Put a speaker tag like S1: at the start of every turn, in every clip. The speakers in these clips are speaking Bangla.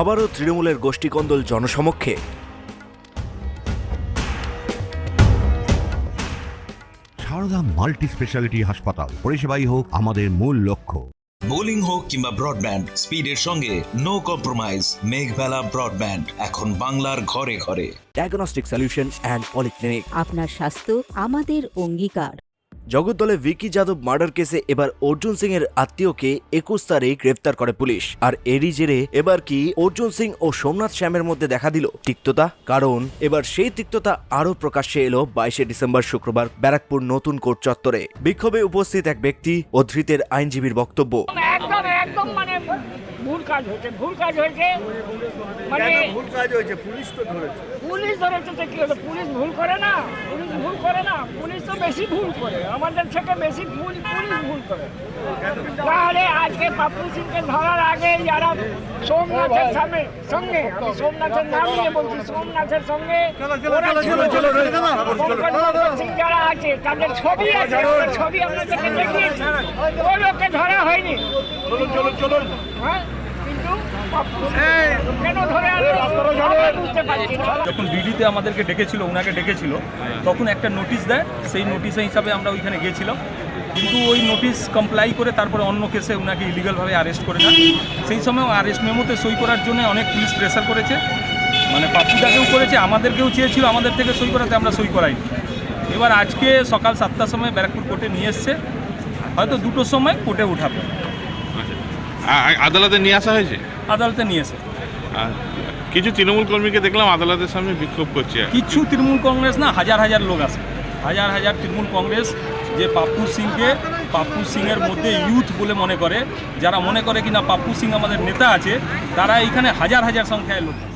S1: আবারও তৃণমূলের গোষ্ঠীকন্দল জনসমক্ষে।
S2: সারদা মাল্টি স্পেশালিটি হাসপাতাল পরিষেবাই হোক আমাদের মূল লক্ষ্য।
S3: বোলিং হোক কিংবা ব্রডব্যান্ড স্পিডের সঙ্গে নো কম্প্রোমাইজ মেঘবেলা ব্রডব্যান্ড এখন বাংলার ঘরে ঘরে।
S1: ডায়াগনস্টিক সলিউশন অ্যান্ড পলিক্লিনিক
S4: আপনার স্বাস্থ্য আমাদের অঙ্গীকার।
S1: জগদ্দলে ভিকি যাদব মার্ডার কেসে এবার অর্জুন সিং এর আত্মীয়কে একুশ তারিখ গ্রেফতার করে পুলিশ। আর এরই জেরে এবার কি অর্জুন সিং ও সোমনাথ শ্যামের মধ্যে দেখা দিল? তিক্ততা? কারণ এবার সেই তিক্ততা আরও প্রকাশ্যে এলো বাইশে ডিসেম্বর শুক্রবার ব্যারাকপুর নতুন কোর্ট চত্বরে। বিক্ষোভে উপস্থিত এক ব্যক্তি ও ধৃতের আইনজীবীর বক্তব্য।
S5: একদম একদম মানে ভুল কাজ হয়েছে ভুল কাজ হয়েছে। মানে
S6: ভুল কাজ হয়েছে? পুলিশ তো ধরেছে।
S5: পুলিশ ধরেছে কি হলো? পুলিশ ভুল করে না? পুলিশ ভুল করে না? পুলিশ বেশি ভুল করে। আমাদের থেকে বেশি ভুল পুলিশ ভুল করে। তাহলে আজকে পাপ্পু সিংকে ধরার আগে যারা সোমনাথের সামনে সঙ্গে আমি সোমনাথের নাম নিয়ে বলছি সোমনাথের সঙ্গে যারা আছে তাদের ছবি আছে ছবি আপনাদেরকে দেখিয়েছি। ওই লোককে ধরা হয়নি। হ্যাঁ?
S7: যখন বিডিতে আমাদেরকে ডেকেছিল ওনাকে ডেকেছিল তখন একটা নোটিশ দেয় সেই নোটিশে হিসাবে আমরা ওইখানে গিয়েছিলাম। কিন্তু ওই নোটিশ কমপ্লাই করে তারপরে অন্য কেসে ওনাকে ইলিগালভাবে অ্যারেস্ট করে দেয়। সেই সময় অ্যারেস্ট মেমোতে সই করার জন্য অনেক পুলিশ প্রেশার করেছে। মানে পাপ্পুদাকেও করেছে আমাদেরকেও চেয়েছিল আমাদের থেকে সই করাতে আমরা সই করাইনি। এবার আজকে সকাল সাতটার সময় ব্যারাকপুর কোর্টে নিয়ে এসছে। হয়তো দুটোর সময় কোর্টে উঠাবে।
S8: আদালতে নিয়ে আসা হয়েছে?
S7: আদালতে
S8: নিয়েছে। কিছু তৃণমূল কর্মীকে দেখলাম আদালতের সামনে বিক্ষোভ করছে।
S7: কিছু তৃণমূল কংগ্রেস না হাজার হাজার লোক আছে। হাজার হাজার তৃণমূল কংগ্রেস যে পাপ্পু সিংকে পাপ্পু সিংয়ের মধ্যে ইউথ বলে মনে করে যারা মনে করে কিনা পাপ্পু সিং আমাদের নেতা আছে তারা এখানে হাজার হাজার সংখ্যায় লোক আছে।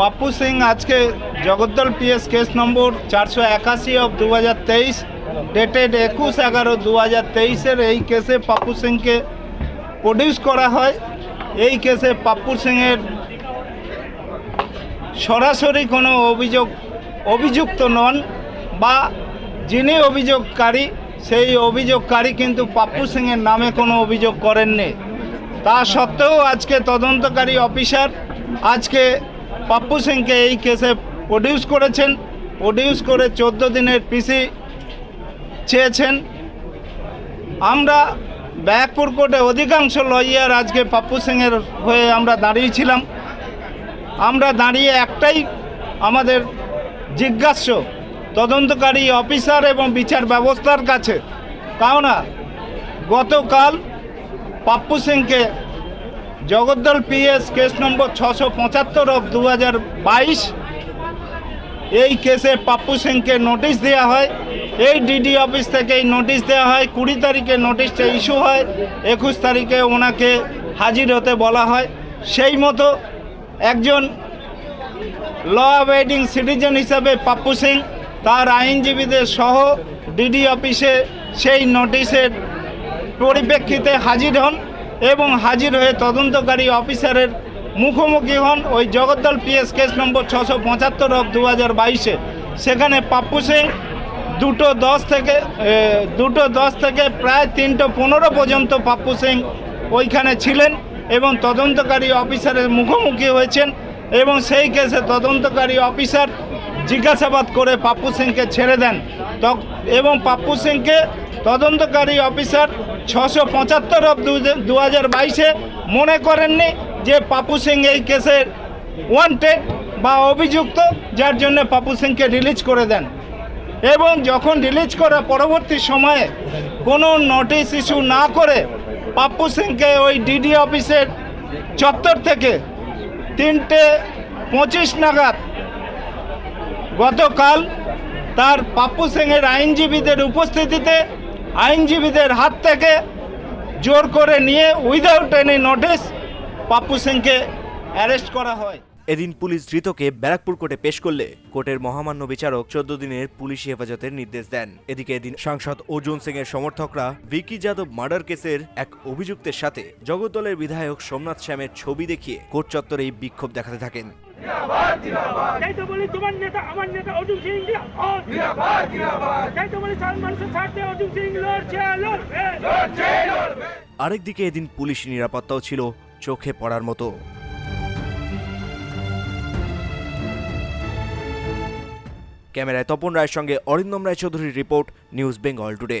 S6: Pappu Singh, আজকে জগদ্দল পিএস কেস নম্বর চারশো একাশি অফ দু হাজার তেইশ ডেটেড একুশ এগারো দু হাজার তেইশের এই কেসে পাপ্পু সিংকে প্রডিউস করা হয়। এই কেসে পাপ্পু সিংয়ের সরাসরি কোনো অভিযোগ, অভিযুক্ত নন বা যিনি অভিযোগকারী, সেই অভিযোগকারী কিন্তু পাপ্পু সিংয়ের নামে কোনো অভিযোগ করেননি। তা সত্ত্বেও আজকে তদন্তকারী অফিসার, আজকে পাপ্পু সিংকে এই কেসে প্রডিউস করেছেন। প্রডিউস করে চোদ্দ দিনের পিসি চেয়েছেন। আমরা ব্যাকপুর কোর্টে অধিকাংশ লয়ার আজকে পাপ্পু সিংয়ের হয়ে আমরা দাঁড়িয়েছিলাম আমরা দাঁড়িয়ে একটাই আমাদের জিজ্ঞাস্য, তদন্তকারী অফিসার এবং বিচার ব্যবস্থার কাছে। কারণ গতকাল পাপ্পু সিংকে জগদ্দল পিএস কেস নম্বর ছশো পঁচাত্তর অফ দু হাজার বাইশ। এই কেসে পাপ্পু সিংকে নোটিশ দেওয়া হয়। এই ডিডি অফিস থেকে এই নোটিশ দেওয়া হয়। কুড়ি তারিখে নোটিশটা ইস্যু হয়। একুশ তারিখে ওনাকে হাজির হতে বলা হয়। সেই মতো একজন ল অ্যাবাইডিং সিটিজেন হিসাবে পাপ্পু সিং, তার আইনজীবীদের সহ ডিডি অফিসে সেই নোটিশের পরিপ্রেক্ষিতে হাজির হন এবং হাজির হয়ে তদন্তকারী অফিসারের মুখোমুখি হন ওই জগদ্দল পিএস কেস নম্বর ছশো পঁচাত্তর অফ দু হাজার বাইশে। সেখানে পাপ্পু সিং দুটো দশ থেকে দুটো দশ থেকে প্রায় তিনটো পনেরো পর্যন্ত পাপ্পু সিং ওইখানে ছিলেন এবং তদন্তকারী অফিসারের মুখোমুখি হয়েছেন এবং সেই কেসে তদন্তকারী অফিসার জিজ্ঞাসাবাদ করে পাপ্পু সিংকে ছেড়ে দেন। এবং পাপ্পু সিংকে তদন্তকারী অফিসার ছশো পঁচাত্তর অফ দু হাজার বাইশে মনে করেননি যে পাপ্পু সিং এই কেসের ওয়ান্টেড বা অভিযুক্ত, যার জন্য পাপু সিংকে রিলিজ করে দেন। এবং যখন রিলিজ করা পরবর্তী সময়ে কোনো নোটিশ ইস্যু না করে পাপ্পু সিংকে ওই ডিডি অফিসের চত্বর থেকে তিনটে পঁচিশ নাগাদ গতকাল তার পাপ্পু সিংয়ের আইনজীবীদের উপস্থিতিতে আইনজীবীদের হাত থেকে জোর করে নিয়ে উইদাউট এনি নোটিস পাপ্পু সিংকে অ্যারেস্ট করা হয়।
S1: এদিন পুলিশ ধৃতকে ব্যারাকপুর কোর্টে পেশ করলে কোর্টের মহামান্য বিচারক চোদ্দ দিনের পুলিশি হেফাজতের নির্দেশ দেন। এদিকে এদিন সাংসদ অর্জুন সিং এর সমর্থকরা ভিকি যাদব মার্ডার কেসের এক অভিযুক্তের সাথে জগদ্দলের বিধায়ক সোমনাথ শ্যামের ছবি দেখিয়ে কোর্ট চত্বরেই বিক্ষোভ দেখাতে থাকেন।
S5: তাই তো বলি তোমার নেতা আমার নেতা অর্জুন সিং তাই তো বলি সাধারণ স্বার্থে অর্জুন সিং লড়ছে লড়বে।
S1: আরেকদিকে এদিন পুলিশ নিরাপত্তাও ছিল চোখে পড়ার মতো। ক্যামেরায় তপন রায়ের সঙ্গে Arindam রায়চৌধুরীর report news Bengal today.